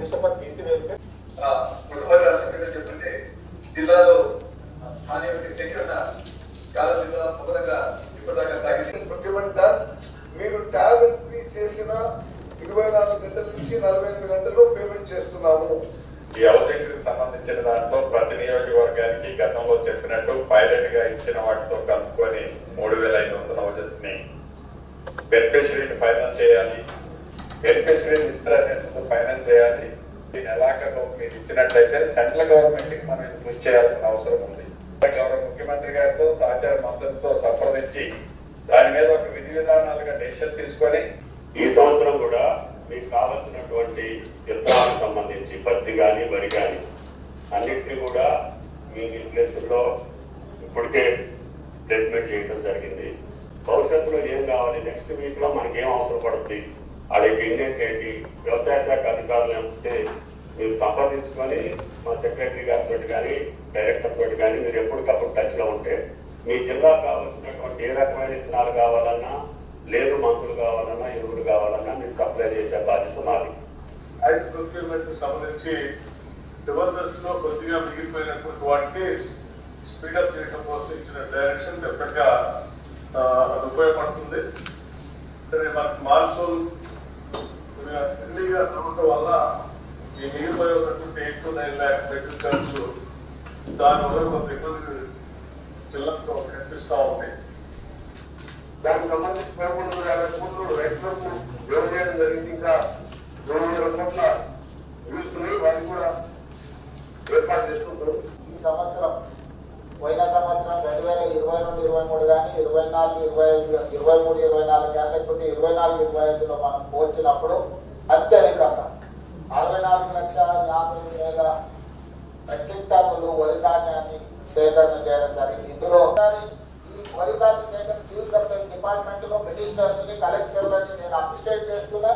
Minister for BC welfare Muthavari Rajasekhar చెప్తుంటే జిల్లాలో అనేక సేకరణ చాలా జిల్లా సఫలంగా ఇప్పటిదాకా సాగింది. మీరు ట్యాబ్ చేసిన ఇరవై నాలుగు గంటల నుంచి నలభై ఐదు గంటల్లో పేమెంట్ చేస్తున్నాము. ఈ అవుటింగ్కి సంబంధించిన దాంట్లో ప్రతి నియోజకవర్గానికి గతంలో చెప్పినట్టు పైలట్ ఇచ్చిన వాటితో కలుపుకొని మూడు వేల ఐదు వందల ఓజస్ని బెనిఫిషరీని ఫైనల్ చేయాలి. బెనిఫిషరీని ఇస్తారనేందుకు ఫైనల్ చేయాలి? నెలాఖరులో మీరు ఇచ్చినట్లయితే సెంట్రల్ గవర్నమెంట్కి మనం కృషి చేయాల్సిన అవసరం ఉంది. గౌరవ ముఖ్యమంత్రి గారితో సహచార మంత్రులతో సంప్రదించి దాని మీద ఒక విధి విధానాలుగా డెసిషన్ తీసుకొని ఈ సంవత్సరం కూడా మీకు కావలసినటువంటి యంత్రాలకు సంబంధించి పత్తి కానీ వరి కానీ అన్నింటినీ కూడా మీ మీ ప్లేసుల్లో ఇప్పటికే ప్లేస్మెంట్ చేయడం జరిగింది. భవిష్యత్తులో ఏం కావాలి? నెక్స్ట్ వీక్లో మనకేం అవసరం పడుతుంది అది ఇండియన్ ఏంటి? వ్యవసాయ శాఖ అధికారులు ఏమంటే మీరు సంప్రదించుకొని మా సెక్రటరీ గారితో కానీ డైరెక్టర్ తోటి కానీ మీరు ఎప్పటికప్పుడు టచ్లో ఉంటే మీ జిల్లాకు కావాల్సినటువంటి ఏ రకమైన విత్తనాలు కావాలన్నా లేదు మందులు కావాలన్నా ఎరువులు కావాలన్నా మీకు సప్లై చేసే బాధ్యత మాది. యాడ్ ప్రొక్యూర్మెంట్ సంబంధించి జబర్దస్త్లో కొద్దిగా మిగిలిపోయినటువంటి వాటిని స్పీడప్ చేయడం కోసం ఇచ్చిన డైరెక్షన్ డెఫినెట్గా అది ఉపయోగపడుతుంది. సరే మాన్సూన్ కొద్దిగా ఎర్లీగా వల్ల ఈ నీరు ఉన్నటువంటి ఎక్కువ నైన్ ల్యాక్ మెట్రిక్ టన్స్ దానివల్ల కొంత ఇబ్బంది చిల్లంతో కనిపిస్తా ఉంది దానికి సంబంధించి పదకొండు యాభై కోట్లు రైతులకు వ్యవసాయం జరిగింది ఇంకా రెండు వందల కోట్ల నిలుస్తున్నాయి వాటిని కూడా ఏర్పాటు చేసుకుంటారు ఈ సంవత్సరం పోయిన సంవత్సరం రెండు వేల ఇరవై నుండి ఇరవై మూడు కానీ ఇరవై నాలుగు ఇరవై ఐదు ఇరవై మూడు ఇరవై నాలుగు కానీ లేకపోతే ఇరవై నాలుగు ఇరవై ఐదులో మనం పోల్చినప్పుడు అత్యధికంగా అరవై నాలుగు లక్షల యాభై వేల మెట్రిక్ టన్నులు వరి ధాన్యాన్ని సేకరణ చేయడం జరిగింది. ఇందులో ఈ వరి ధాన్య సేకరణ సివిల్ సప్లైస్ డిపార్ట్మెంట్లో మినిస్టర్స్ని కలెక్టర్లని నేను అప్రిషియేట్ చేస్తున్నా.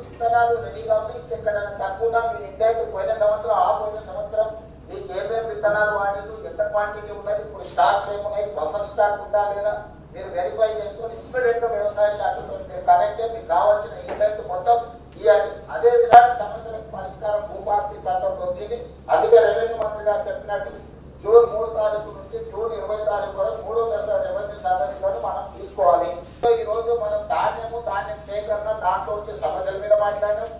విత్తనాలు రెడీగా ఉంది. ఇంకెక్కడైనా తక్కువ మీ ఇండైతే పోయిన సంవత్సరం ఆ పోయిన సంవత్సరం మీకు ఏమేమి విత్తనాలు వాడిలు ఎంత క్వాంటిటీ ఉన్నది ఇప్పుడు స్టాక్స్ ఏమున్నాయి? బఫర్ స్టాక్ ఉందా లేదా మీరు వెరిఫై చేసుకొని ఇమ్మీడియట్ వ్యవసాయ శాఖతో మీరు కనెక్ట్ అయ్యి మీకు కావాల్సిన ఇండెక్ట్ మొత్తం ఇవ్వాలి. అదే విధంగా సమస్యలకు పరిష్కారం భూభారతి చట్టంలో వచ్చింది. అందుకే రెవెన్యూ మంత్రి గారు చెప్పినట్టు జూన్ మూడు తారీఖు నుంచి జూన్ ఇరవై తారీఖు వరకు మూడో దశ రెవెన్యూ సర్వీస్లను మనం చూసుకోవాలి సో ఈ రోజు మనం ధాన్యము ధాన్యం సేకరణ దాంట్లో వచ్చే సమస్యల మీద మాట్లాడాం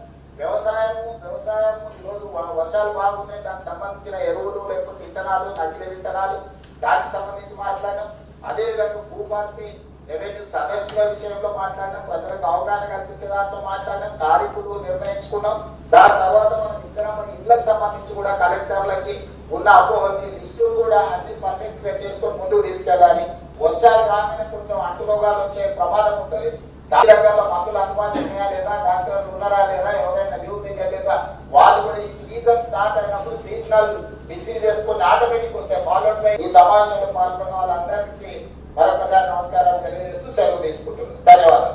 వ్యవసాయం ఈ రోజు వర్షాలు బాగున్నాయి. దానికి సంబంధించిన ఎరువులు లేకపోతే విత్తనాలు నకిలీ విత్తనాలు దానికి సంబంధించి మాట్లాడడం. అదేవిధంగా భూభారతి రెవెన్యూ సమస్యల విషయంలో మాట్లాడడం ప్రజలకు అవగాహన కల్పించే దాంట్లో మాట్లాడడం తారీఖులు నిర్ణయించుకున్నాం. దాని తర్వాత మనం ఇద్దరం ఇళ్ళకు సంబంధించి కూడా కలెక్టర్లకి ఉన్న అపోహల్ని లిస్టులు కూడా అన్ని పర్ఫెక్ట్గా చేసుకొని ముందుకు తీసుకెళ్ళాలి. వర్షాలు రాగానే కొంచెం అంటురోగాలు వచ్చే ప్రమాదం ఉంటుంది. దాని దగ్గర మందులు అందుబాటులో ఉన్నాయా లేదా? డాక్టర్లు ఉన్నారా లేదా ఎవరైనా లీవ్ మీద లేదా వాళ్ళు కూడా ఈ season start signal seasonal diseases కొన్ని ఆటోమేటిక్ వస్తాయి ఫాలో ఈ సమావేశంలో పాల్గొన్న వాళ్ళందరికీ మరొకసారి నమస్కారాలు తెలియజేస్తూ సెలవు తీసుకుంటున్నాను. ధన్యవాదాలు.